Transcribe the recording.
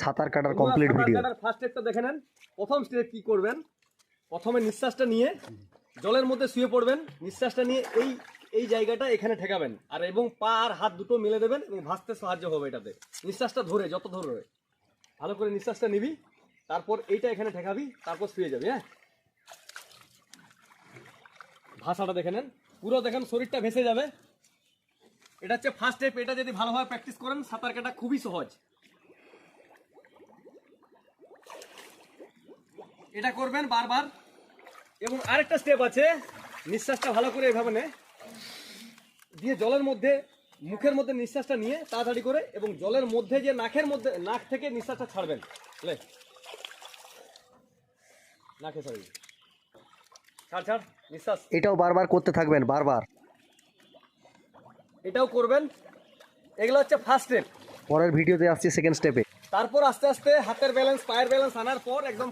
সাঁতার কাটার complete video first স্টেপটা দেখে নেন। প্রথম স্টেপ কি করবেন? প্রথমে নিঃশ্বাসটা নিয়ে জলের মধ্যে শুয়ে পড়বেন। নিঃশ্বাসটা নিয়ে এই এই জায়গাটা এখানে ঠেকাবেন। আর এবং পা আর হাত দুটো মেলে দেবেন এবং ভাসতে সাহায্য হবে এটাতে। নিঃশ্বাসটা ধরে যত ধরে ভালো করে নিঃশ্বাসটা নিবি তারপর এইটা এখানে ঠেকাবি তারপর শুয়ে যাবি হ্যাঁ? ভাষাটা দেখে নেন। পুরো দেখেন শরীরটা ভেসে যাবে। এটা হচ্ছে ফার্স্ট স্টেপ এটা যদি ভালোভাবে প্র্যাকটিস করেন সাঁতার কাটা খুবই সহজ। এটা করবেন বারবার। এবং আরেকটা স্টেপ আছে নিঃশ্বাসটা ভালো করে এভাবে নে। দিয়ে জলের মধ্যে মুখের মধ্যে নিঃশ্বাসটা নিয়ে তাড়াতাড়ি করে এবং জলের মধ্যে যে নাকের মধ্যে নাক থেকে নিঃশ্বাসটা ছাড়বেন। লে। নাকে ছাড়বি ছাড় ছাড় নিঃশ্বাস। এটাও বারবার করতে থাকবেন বারবার। এটাও করবেন। এগুলো হচ্ছে ফার্স্ট স্টেপ পরের ভিডিওতে আসছে সেকেন্ড স্টেপে তারপর আস্তে আস্তে হাতের ব্যালেন্স পায়ের ব্যালেন্স আনার পর একদম